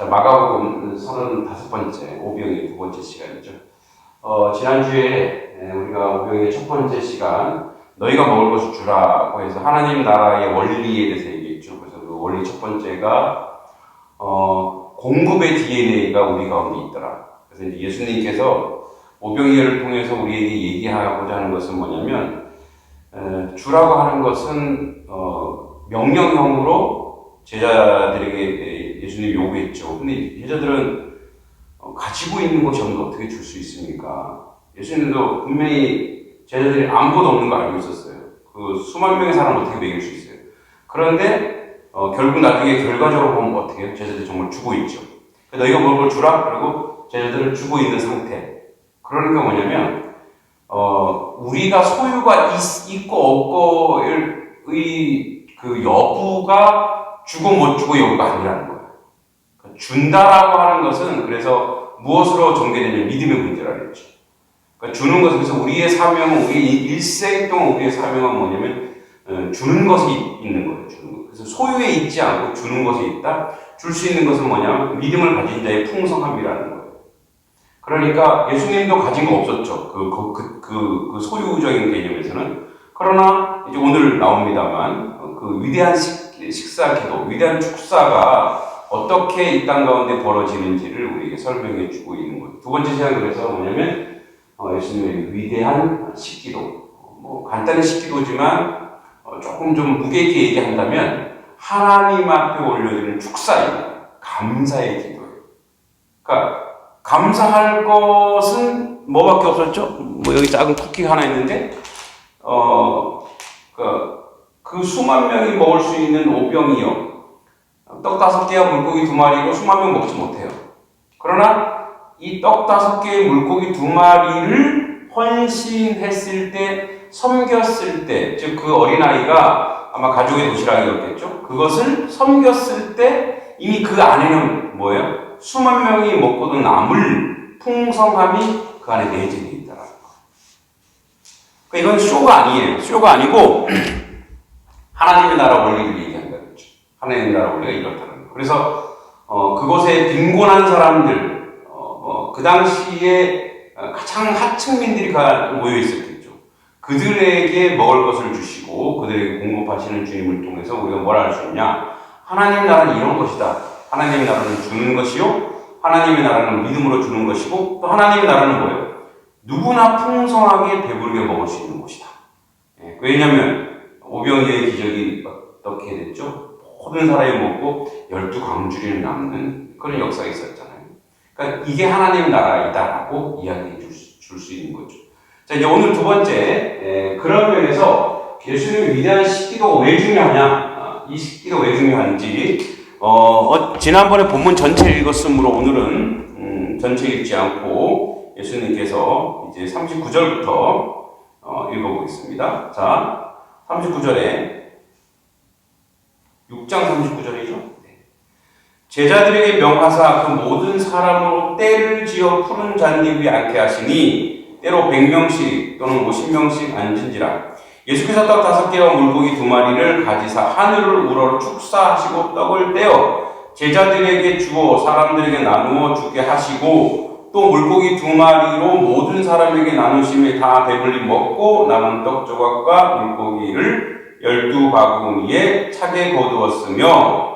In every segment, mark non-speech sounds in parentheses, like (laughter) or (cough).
자, 마가복음 35번째, 오병의 두 번째 시간이죠. 어, 지난주에 에, 우리가 오병의 첫 번째 시간, 너희가 먹을 것을 주라고 해서 하나님 나라의 원리에 대해서 얘기했죠. 그래서 그 원리 첫 번째가, 어, 공급의 DNA가 우리 가운데 있더라. 그래서 이제 예수님께서 오병이어를 통해서 우리에게 얘기하고자 하는 것은 뭐냐면, 에, 주라고 하는 것은, 어, 명령형으로 제자들에게 예수님이 요구했죠. 근데 제자들은 어, 가지고 있는 것이 없는데 어떻게 줄 수 있습니까? 예수님도 분명히 제자들이 아무것도 없는 거 알고 있었어요. 그 수만 명의 사람을 어떻게 먹일 수 있어요? 그런데 어, 결국 나중에 결과적으로 보면 어떻게 해요? 제자들이 정말 주고 있죠. 너희가 먹을 걸 주라? 그리고 제자들을 주고 있는 상태. 그러니까 뭐냐면 어, 우리가 소유가 있, 고 없고의 그 여부가 주고 못 주고 여부가 아니라는 준다라고 하는 것은 그래서 무엇으로 전개되냐면 믿음의 문제라 그랬죠. 그러니까 주는 것은 그래서 우리의 사명은 우리 일생 동안 우리의 사명은 뭐냐면 어, 주는 것이 있는 거예요. 주는 것. 그래서 소유에 있지 않고 주는 것이 있다. 줄 수 있는 것은 뭐냐면 믿음을 가진 자의 풍성함이라는 거예요. 그러니까 예수님도 가진 거 없었죠. 그, 그, 그, 그, 그 소유적인 개념에서는. 그러나 이제 오늘 나옵니다만 어, 그 위대한 식, 식사 기도, 위대한 축사가 어떻게 이 땅 가운데 벌어지는지를 우리에게 설명해 주고 있는 거예요. 두 번째 그래서 뭐냐면 어, 예수님의 위대한 식기도. 어, 뭐 간단한 식기도지만 어, 조금 좀 무게 있게 얘기한다면 하나님 앞에 올려드리는 축사입니다. 감사의 기도예요. 그러니까 감사할 것은 뭐밖에 없었죠? 뭐 여기 작은 쿠키 하나 있는데 어, 그, 그 수만 명이 먹을 수 있는 오병이요. 떡 다섯 개와 물고기 두 마리로 수만 명 먹지 못해요. 그러나 이 떡 다섯 개의 물고기 두 마리를 헌신했을 때, 섬겼을 때, 즉 그 어린아이가 아마 가족의 도시락이었겠죠? 그것을 섬겼을 때 이미 그 안에는 뭐예요? 수만 명이 먹고도 남을 풍성함이 그 안에 내재되어 있다라는 거. 그러니까 이건 쇼가 아니에요. 쇼가 아니고 (clears throat) 하나님의 나라 원리를 그랬죠. 하나님의 나라 원리가 이렇다는 거. 그래서 어, 그곳에 빈곤한 사람들, 어, 어, 그 당시에 가장 하층민들이 모여 있었겠죠. 그들에게 먹을 것을 주시고 그들에게 공급하시는 주님을 통해서 우리가 뭘할수 있냐? 하나님 나라는 이런 것이다. 하나님의 나라는 주는 것이요. 하나님의 나라는 믿음으로 주는 것이고 또 하나님의 나라는 뭐예요? 누구나 풍성하게 배부르게 먹을 수 있는 곳이다. 예, 왜냐하면 오병이의 기적이 어떻게 됐죠? 모든 사람이 먹고 열두 광주리를 남는 그런 역사가 있었잖아요. 그러니까 이게 하나님 나라이다라고 이야기해 줄수 있는 거죠. 자 이제 오늘 두 번째 에, 그런 면에서 예수님의 위대한 식기도 왜 중요하냐? 아, 이 식기도 왜 중요한지 어, 어, 지난번에 본문 전체 읽었으므로 오늘은 음, 전체 읽지 않고 예수님께서 이제 39절부터 어, 읽어보겠습니다. 자, 39절에 6장 39절이죠. 제자들에게 명하사 그 모든 사람으로 때를 지어 푸른 잔디 위에 앉게 하시니 때로 100명씩 또는 50명씩 앉은지라 예수께서 떡 다섯 개와 물고기 두 마리를 가지사 하늘을 우러러 축사하시고 떡을 떼어 제자들에게 주어 사람들에게 나누어 주게 하시고 또 물고기 두 마리로 모든 사람에게 나누심에 다 배불리 먹고 남은 떡 조각과 물고기를 열두 바구니에 차게 거두었으며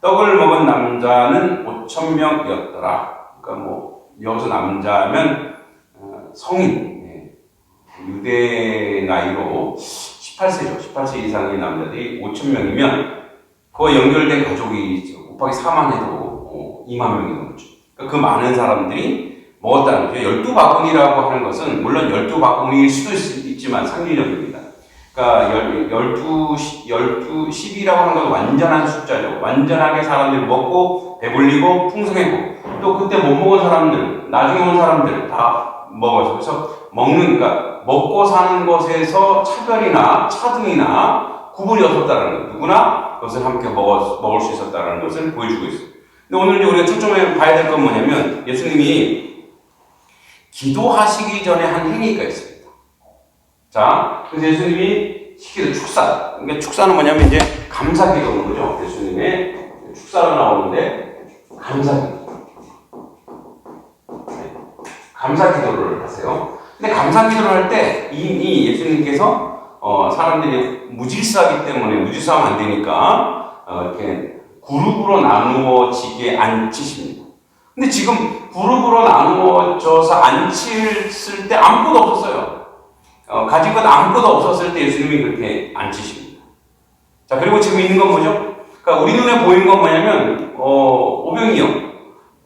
떡을 먹은 남자는 오천 명이었더라. 그러니까 뭐 여기서 남자면 어, 성인 유대 나이로 18세죠. 18세 이상의 남자들이 5천 명이면 그와 연결된 가족이 곱하기 4만 해도 어, 2만 명이 넘죠. 그러니까 그 많은 사람들이 먹었다는 거죠. 12바구니라고 하는 것은 물론 12바구니일 수도 있지만 상징적입니다. 그러니까 12, 12, 10이라고 하는 건 완전한 숫자죠. 완전하게 사람들이 먹고 배불리고 풍성했고 또 그때 못 먹은 사람들, 나중에 온 사람들 다 먹어서 그래서 먹는 그러니까 먹고 사는 것에서 차별이나 차등이나 구분이 없었다는 것. 누구나 그것을 함께 먹어, 먹을 수 있었다는 것을 보여주고 있어요. 근데 오늘 우리가 초점에 봐야 될 건 뭐냐면 예수님이 기도하시기 전에 한 행위가 있습니다. 자, 그래서 예수님이 시키는 축사. 그러니까 축사는 뭐냐면 이제 감사 기도는 거죠. 예수님의 축사가 나오는데 감사 기도. 네. 감사 기도를 하세요. 근데 감사 기도를 할 때 이미 예수님께서 어, 사람들이 무질서하기 때문에 무질서하면 안 되니까 어, 이렇게 그룹으로 나누어지게 앉히십니다. 근데 지금 그룹으로 나누어져서 앉힐 때 아무것도 없었어요. 어, 가진 것 아무것도 없었을 때 예수님이 그렇게 앉히십니다. 자, 그리고 지금 있는 건 뭐죠? 그러니까 우리 눈에 보이는 건 뭐냐면, 어, 오병이요.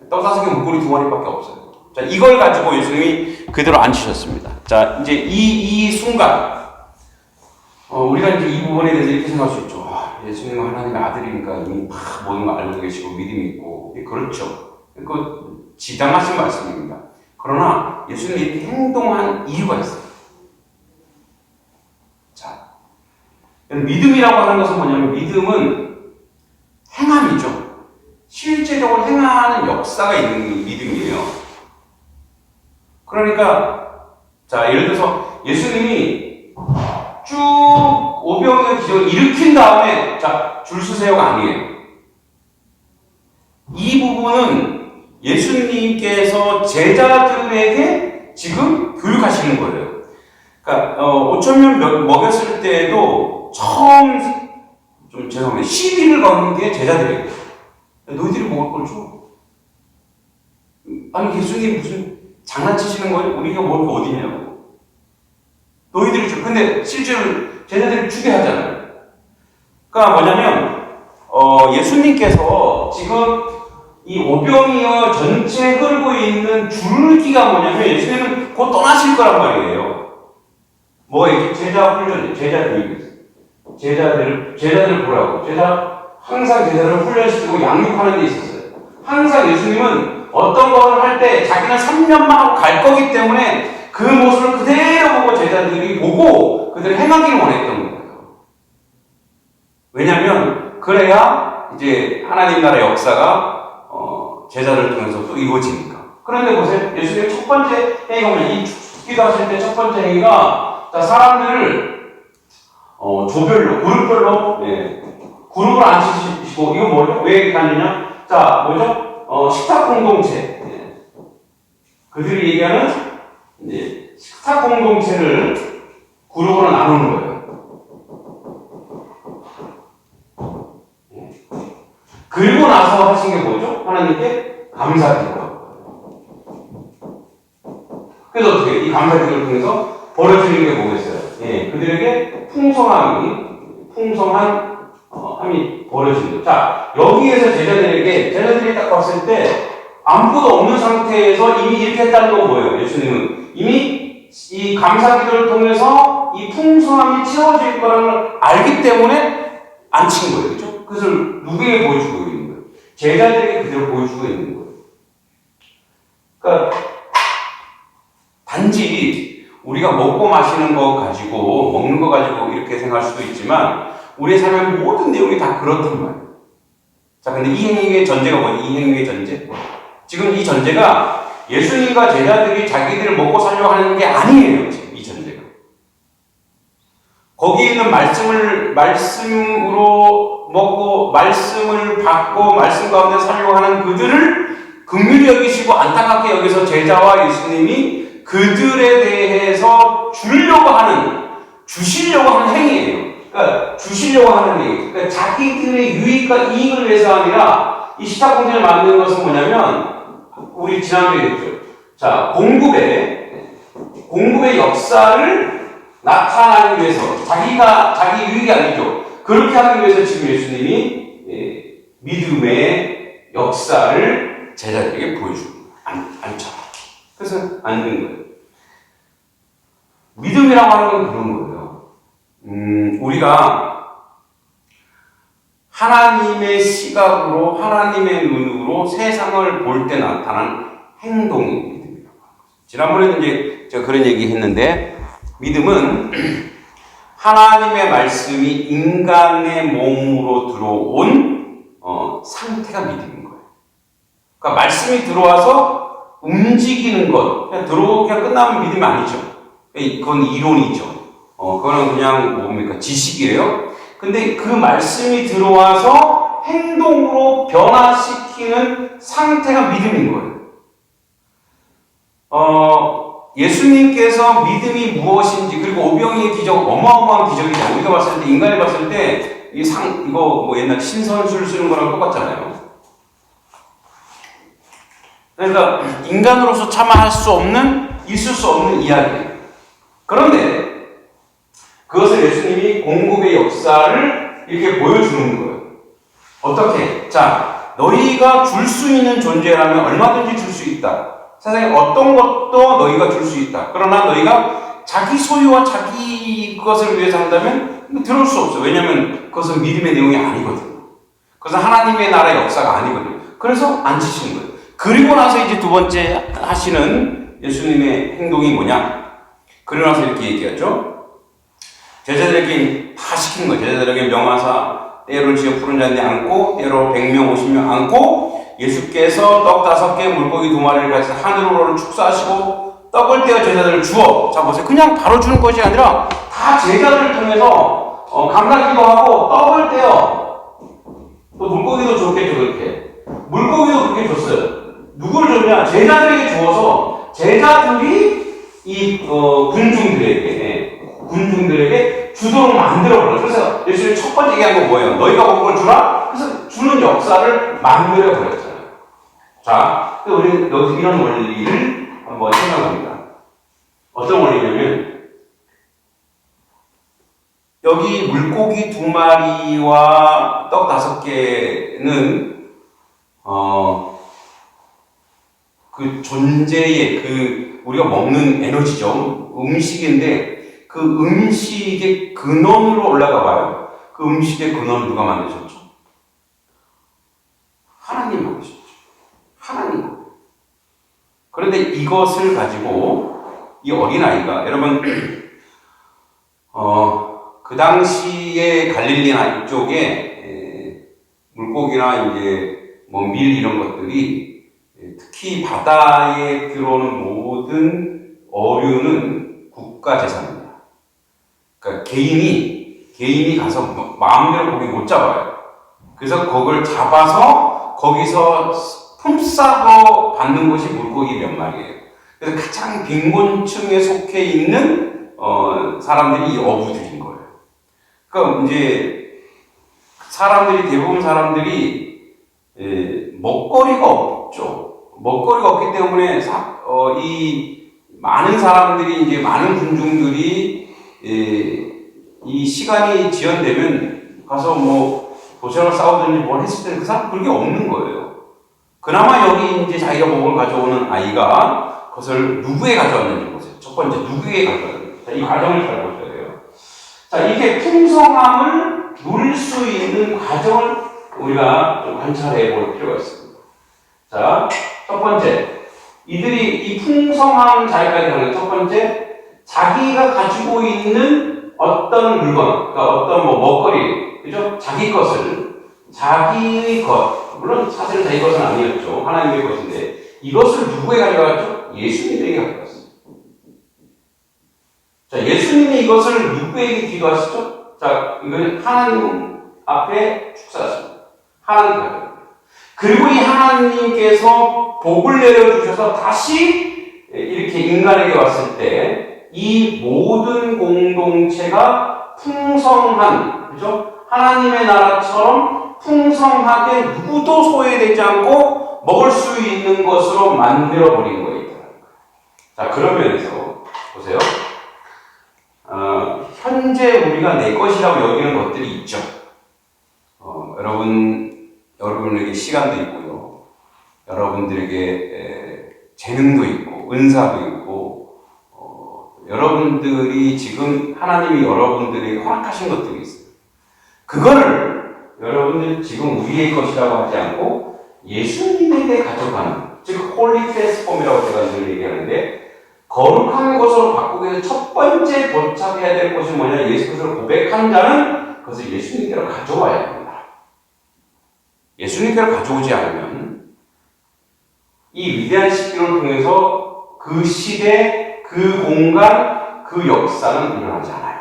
떡 다섯 개 목걸이 두 마리밖에 없어요. 자, 이걸 가지고 예수님이 그대로 앉히셨습니다. 자, 이제 이, 이 순간, 어, 우리가 이제 이 부분에 대해서 이렇게 생각할 수 있죠. 아, 예수님은 하나님의 아들이니까 이미 다 모든 걸 알고 계시고 믿음이 있고. 예, 그렇죠. 그 지당하신 말씀입니다. 그러나 예수님이 이렇게 행동한 이유가 있어요. 자, 믿음이라고 하는 것은 뭐냐면 믿음은 행함이죠. 실제적으로 행하는 역사가 있는 믿음이에요. 그러니까 자 예를 들어서 예수님이 쭉 오병이어 기적을 일으킨 다음에 자줄 서세요가 아니에요. 이 부분은 예수님께서 제자들에게 지금 교육하시는 거예요. 그러니까 어, 5천 명 먹였을 때에도 처음 좀 죄송합니다. 시비를 거는 게 제자들이에요. 너희들이 먹을 걸 줘. 아니 예수님 무슨 장난치시는 거예요? 우리가 거 어디냐고. 너희들이 줘. 근데 실제로 제자들이 주게 하잖아요. 그러니까 뭐냐면 어, 예수님께서 지금 이 오병이어 전체 흐르고 있는 줄기가 뭐냐면 예수님은 곧 떠나실 거란 말이에요. 이렇게 제자 훈련, 제자들, 제자들, 제자들 보라고. 제자, 항상 제자를 훈련시키고 양육하는 데 있었어요. 항상 예수님은 어떤 것을 할 때 자기는 3년만 하고 갈 거기 때문에 그 모습을 그대로 보고 제자들이 보고 그들을 행하기를 원했던 거예요. 왜냐면, 그래야 이제 하나님 나라 역사가, 어, 제자를 통해서 또 이루어지니까. 그런데 보세요. 예수님의 첫 번째 행위가 뭐냐. 이 죽기도 하실 때 첫 번째 행위가, 자, 사람들을, 어, 조별로, 그룹별로, 예, 그룹을 앉히시고, 이거 뭐죠? 왜 하느냐? 자, 뭐죠? 어, 식탁 공동체. 예. 그들이 얘기하는, 이제, 식탁 공동체를 그룹으로 나누는 거예요. 그리고 나서 하신 게 뭐죠? 하나님께 감사드리고. 그래서 어떻게, 이 감사드리를 통해서 벌어지는 게 뭐겠어요? 예, 그들에게 풍성함이, 풍성한, 어, 함이 거. 자, 여기에서 제자들에게, 제자들이 딱 봤을 때, 아무것도 없는 상태에서 이미 이렇게 했다는 건 뭐예요? 예수님은 이미 이 감사기도를 통해서 이 풍성함이 채워질 거라는 걸 알기 때문에 안 친 거예요. 그죠? 그것을 누구에게 보여주고 있는 거예요? 제자들에게 그대로 보여주고 있는 거예요. 그러니까 단지 우리가 먹고 마시는 거 가지고 먹는 거 가지고 이렇게 생각할 수도 있지만 우리의 삶의 모든 내용이 다 그렇단 말이에요. 자, 근데 이 행위의 전제가 뭐니? 이 행위의 전제? 지금 이 전제가 예수님과 제자들이 자기들을 먹고 살려고 하는 게 아니에요. 지금 이 전제가. 거기 있는 말씀을 말씀으로 먹고 말씀을 받고 말씀 가운데 살려고 하는 그들을 긍휼히 여기시고 안타깝게 여기서 제자와 예수님이 그들에 대해서 주려고 하는 주시려고 하는 행위예요. 그러니까 주시려고 하는 행위. 그러니까 자기들의 유익과 이익을 위해서 아니라 이 식탁 공제를 만드는 것은 뭐냐면 우리 지난주에 했죠. 자 공급의 공급의 역사를 나타나기 위해서 자기가 자기 유익이 아니죠. 그렇게 하기 위해서 지금 예수님이 예, 믿음의 역사를 제자들에게 보여주고 안, 앉혀. 그래서 앉는 거예요. 믿음이라고 하는 건 그런 거예요. 음, 우리가 하나님의 시각으로, 하나님의 눈으로 세상을 볼 때 나타난 행동이 믿음이라고 하는 거죠. 지난번에도 이제 제가 그런 얘기 했는데, 믿음은 (clears throat) 하나님의 말씀이 인간의 몸으로 들어온 어, 상태가 믿음인 거예요. 그러니까 말씀이 들어와서 움직이는 것, 그냥 들어오고 그냥 끝나면 믿음이 아니죠. 그건 이론이죠. 어, 그거는 그냥 뭡니까? 지식이에요. 근데 그 말씀이 들어와서 행동으로 변화시키 변화시키는 상태가 믿음인 거예요. 어, 예수님께서 믿음이 무엇인지 그리고 오병이의 기적 어마어마한 기적이죠. 우리가 봤을 때 인간이 봤을 때 이 상 이거 뭐 옛날 신선술 쓰는 거랑 똑같잖아요. 그러니까 인간으로서 차마 할수 없는 있을 수 없는 이야기예요. 그런데 그것을 예수님이 공급의 역사를 이렇게 보여주는 거예요. 어떻게? 자, 너희가 줄 수 있는 존재라면 얼마든지 줄 수 있다. 세상에 어떤 것도 너희가 줄 수 있다. 그러나 너희가 자기 소유와 자기 것을 위해서 한다면 들을 수 없어. 왜냐하면 그것은 믿음의 내용이 아니거든. 그것은 하나님의 나라의 역사가 아니거든. 그래서 안 지시는 거예요. 그리고 나서 이제 두 번째 하시는 예수님의 행동이 뭐냐? 그러고 나서 이렇게 얘기하죠. 제자들에게 다 시키는 거예요. 제자들에게 명하사 때로 지어 푸른 잔디 안고 때로 백명 오십명 안고 예수께서 떡 다섯 개 물고기 두 마리를 가지고 하늘으로 축사하시고 떡을 떼어 제자들을 주어 자 보세요. 그냥 바로 주는 것이 아니라 다 제자들을 통해서 어, 감당기도 하고 떡을 떼어 또 물고기도 줬겠죠 그렇게 물고기도 그렇게 줬어요. 누구를 줬냐? 제자들에게 주어서 제자들이 이 어, 군중들에게 군중들에게 주도록 만들어 버려. 그래서 예수님 첫 번째 얘기한 건 뭐예요? 너희가 걸 주라? 그래서 주는 역사를 만들어 버렸잖아요. 자, 우리는 여기서 이런 원리를 한번 생각합니다. 어떤 원리냐면, 여기 물고기 두 마리와 떡 다섯 개는, 어, 그 존재의 그, 우리가 먹는 에너지죠. 음식인데, 그 음식의 근원으로 올라가 봐요. 그 음식의 근원을 누가 만드셨죠? 하나님 만드셨죠. 하나님. 그런데 이것을 가지고 이 어린아이가, 여러분, 어, 그 당시에 갈릴리나 이쪽에 에, 물고기나 이제 뭐 밀 이런 것들이 에, 특히 바다에 들어오는 모든 어류는 국가 재산입니다. 그러니까 개인이 개인이 가서 뭐 마음대로 고기 못 잡아요. 그래서 그걸 잡아서 거기서 품싸고 받는 것이 물고기 몇 마리예요. 그래서 가장 빈곤층에 속해 있는 어, 사람들이 이 어부들인 거예요. 그러니까 이제 사람들이 대부분 사람들이 에, 먹거리가 없죠. 먹거리가 없기 때문에 사, 어, 이 많은 사람들이 이제 많은 군중들이 에, 이 시간이 지연되면 가서 뭐 도시락을 싸우든지 뭘 했을 때그 사람 그게 없는 거예요. 그나마 여기 이제 자기가 먹을 가져오는 아이가 그것을 누구에 가져왔는지 보세요. 첫 번째 누구에 가져왔는지. 자, 이 과정을 잘 보셔야 돼요. 자, 이렇게 풍성함을 누릴 수 있는 과정을 우리가 좀 관찰해 볼 필요가 있습니다. 자, 첫 번째. 이들이 이 풍성함 자리까지 가는 첫 번째, 자기가 가지고 있는 어떤 물건, 그러니까 어떤 뭐 먹거리, 그죠? 자기 것을, 자기의 것, 물론 사실은 자기 것은 아니었죠. 하나님의 것인데, 이것을 누구에 가져갔죠? 예수님에게 가져갔습니다. 자, 예수님이 이것을 누구에게 기도하시죠? 자, 이거는 하나님 앞에 축사하십니다. 하나님 앞에. 그리고 이 하나님께서 복을 내려주셔서 다시 이렇게 인간에게 왔을 때 이 모든 공동체가 풍성한, 그죠? 하나님의 나라처럼 풍성하게 누구도 소외되지 않고 먹을 수 있는 것으로 만들어버린 거예요. 자, 그런 면에서 보세요. 어, 현재 우리가 내 것이라고 여기는 것들이 있죠. 어, 여러분, 여러분에게 시간도 있고요. 여러분들에게 에, 재능도 있고, 은사도 있고, 어, 여러분들이 지금 하나님이 여러분들에게 허락하신 것들이 있어요. 그거를 여러분들 지금 우리의 것이라고 하지 않고 예수님에게 가져가는, 즉, 홀리 트랜스폼이라고 제가 늘 얘기하는데, 거룩한 것으로 바꾸기 위해서 첫 번째 도착해야 될 것이 뭐냐? 예수 그리스도를 고백한 자는 그것을 예수님께로 가져와야 됩니다. 예수님께로 가져오지 않으면 이 위대한 시기를 통해서 그 시대, 그 공간, 그 역사는 일어나지 않아요.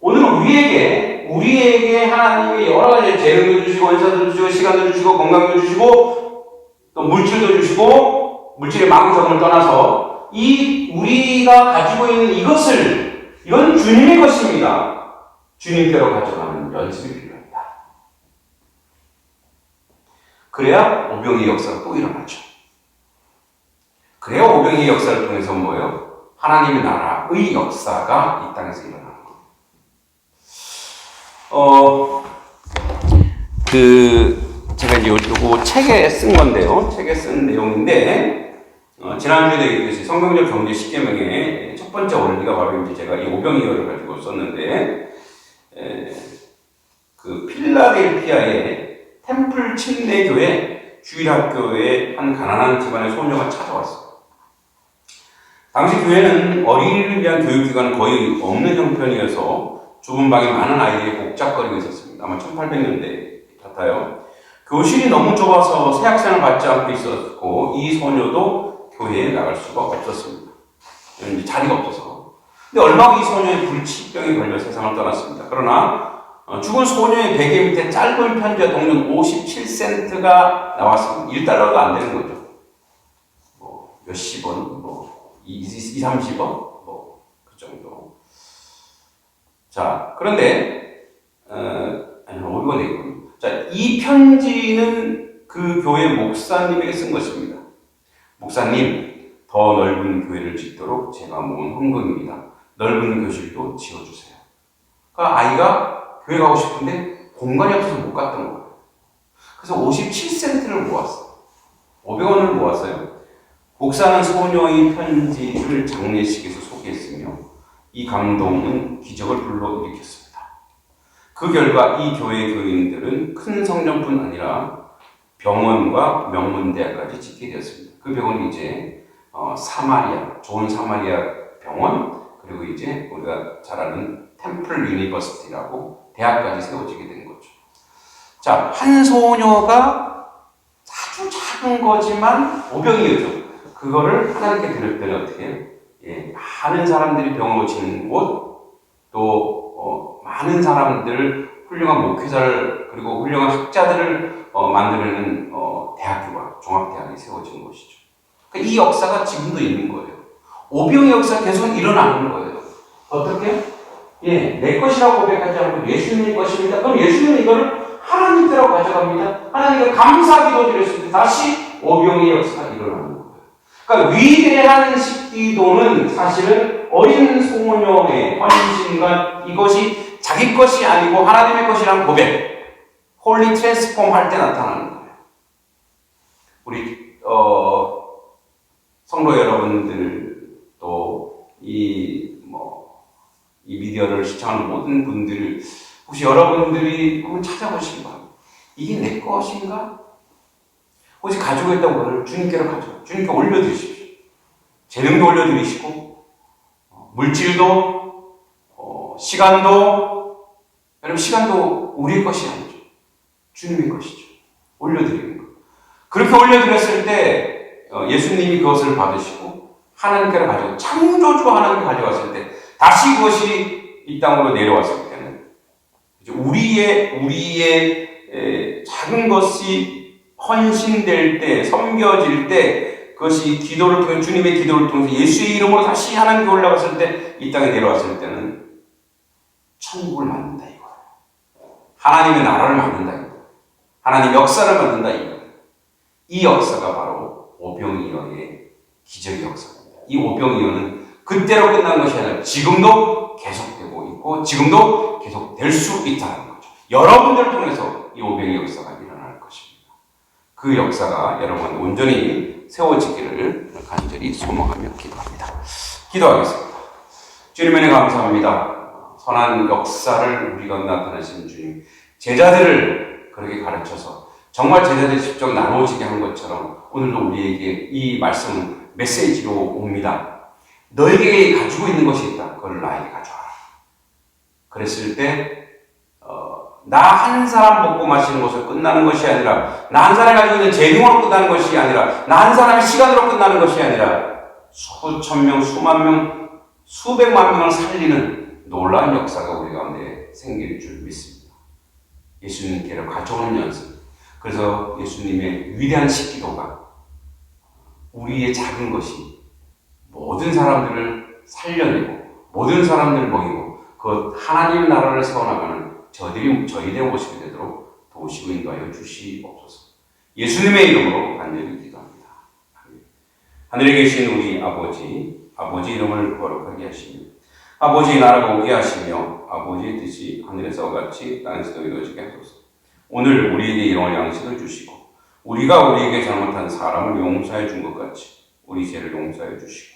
오늘 우리에게 우리에게 하나님이 여러 가지 재능도 주시고 원사도 주시고 시간도 주시고 건강도 주시고 또 물질도 주시고 물질의 망정을 떠나서 이 우리가 가지고 있는 이것을 이건 주님의 것입니다. 주님께로 가져가는 연습이 필요합니다. 그래야 오병의 역사가 또 일어나죠. 그래야 오병의 역사를 통해서 뭐예요? 하나님의 나라의 역사가 이 땅에서 일어나는 거예요. 어, 그, 제가 이제 요, 요거 책에 쓴 건데요. 책에 쓴 내용인데, 어, 지난주에 얘기했듯이 성경적 경제 10계명의 첫 번째 원리가 바로 이제 제가 이 오병이어를 가지고 썼는데, 에, 그 필라델피아의 템플 침례교회 주일학교에 한 가난한 집안의 소녀가 찾아왔어요. 당시 교회는 어린이를 위한 교육기관은 거의 없는 형편이어서 좁은 방에 많은 아이들이 복잡거리고 있었습니다. 아마 1800년대 같아요. 교실이 너무 좁아서 새 학생을 받지 않고 있었고 이 소녀도 교회에 나갈 수가 없었습니다. 자리가 없어서. 근데 얼마 후이 소녀의 불치병에 걸려 세상을 떠났습니다. 그러나 어, 죽은 소녀의 베개 밑에 짧은 편지와 동전 57센트가 나왔습니다. 1달러도 안 되는 거죠. 뭐 몇십 원, 뭐 2, 2 30원, 뭐 그 정도. 자, 그런데 어, 아니 500원 되겠군요. 자, 이 편지는 그 교회 목사님에게 쓴 것입니다. 목사님, 더 넓은 교회를 짓도록 제가 모은 헌금입니다. 넓은 교실도 지어주세요. 그러니까 아이가 교회 가고 싶은데 공간이 없어서 못 갔던 거예요. 그래서 57센트를 모았어요. 500원을 모았어요. 목사는 소녀의 편지를 장례식에서 소개했으며 이 감동은 기적을 불러일으켰습니다. 그 결과 이 교회 교인들은 큰 성전뿐 아니라 병원과 명문대학까지 짓게 되었습니다. 그 병원이 이제 어, 사마리아, 좋은 사마리아 병원, 그리고 이제 우리가 잘 아는 템플 유니버시티라고 대학까지 세워지게 된 거죠. 자, 한 소녀가 아주 작은 거지만 오병이어죠. 그거를 하나님께 드릴 때는 어떻게 해요? 예, 많은 사람들이 병을 고치는 곳, 또 어, 많은 사람들 훌륭한 목회자를 그리고 훌륭한 학자들을 어, 만드는 어, 대학교가 종합대학이 세워진 곳이죠. 그러니까 이 역사가 지금도 있는 거예요. 오병의 역사 계속 일어나는 거예요. 어떻게? 예, 내 것이라고 고백하지 않고 예수님의 것입니다. 그럼 예수님은 이거를 하나님께로 가져갑니다. 하나님께 감사기도 때 다시 오병의 역사가 일어나는 거예요. 그러니까 위대한 식기도는 사실은 어린 소녀의 헌신과 이것이 자기 것이 아니고 하나님의 것이라는 고백, 홀리 트랜스폼 할 때 나타나는 거예요. 우리 어, 성도 여러분들 또이뭐 이 미디어를 시청하는 모든 분들 혹시 여러분들이 한번 찾아보시기 바랍니다. 이게 내 것인가? 혹시 가지고 있던 것을 주님께로 가져 주님께 올려드리십시오. 재능도 올려드리시고 어, 물질도 어, 시간도 여러분 시간도 우리의 것이 아니죠. 주님의 것이죠. 올려드리는 것. 그렇게 올려드렸을 때 어, 예수님이 그것을 받으시고 하나님께로 가져 창조주 하나님께 가져갔을 때 다시 그것이 이 땅으로 내려왔을 때는 우리의 우리의 에, 작은 것이 헌신될 때, 섬겨질 때, 그것이 기도를 통해 주님의 기도를 통해서 예수의 이름으로 다시 하나님께 올라갔을 때, 이 땅에 내려왔을 때는 천국을 만든다 이거예요. 하나님의 나라를 만든다 이거예요. 하나님 역사를 만든다 이거예요. 이 역사가 바로 오병이어의 기적의 역사입니다. 이 오병이어는 그때로 끝난 것이 아니라 지금도 계속되고 있고 지금도 계속될 수 있다는 거죠. 여러분들을 통해서 이 오병의 역사가 일어날 것입니다. 그 역사가 여러분 온전히 세워지기를 간절히 소망하며 기도합니다. 기도하겠습니다. 주님 은혜 감사합니다. 선한 역사를 우리 가운데 나타내신 주님, 제자들을 그렇게 가르쳐서 정말 제자들이 직접 나눠지게 한 것처럼 오늘도 우리에게 이 말씀 메시지로 옵니다. 너에게 가지고 있는 것이 있다. 그걸 나에게 가져와라. 그랬을 때, 어, 나 한 사람 먹고 마시는 것으로 끝나는 것이 아니라, 나 한 사람이 가지고 있는 재능으로 끝나는 것이 아니라, 나 한 사람의 시간으로 끝나는 것이 아니라, 수천 명, 수만 명, 수백만 명을 살리는 놀라운 역사가 우리 가운데 생길 줄 믿습니다. 예수님께로 가져오는 연습. 그래서 예수님의 위대한 식기도가 우리의 작은 것이 모든 사람들을 살려내고 모든 사람들을 먹이고 그 하나님 나라를 세워나가는 저들이 저희들의 모습이 되도록 도우시고 인도하여 주시옵소서. 예수님의 이름으로 간절히 기도합니다. 하늘에 계신 우리 아버지, 아버지 이름을 거룩하게 하시며 아버지 나라가 오게 하시며 아버지의 뜻이 하늘에서 같이 땅에서도 이루어지게 하소서. 오늘 우리에게 일용할 양식을 주시고 우리가 우리에게 잘못한 사람을 용서해 준 것 같이 우리 죄를 용서해 주시고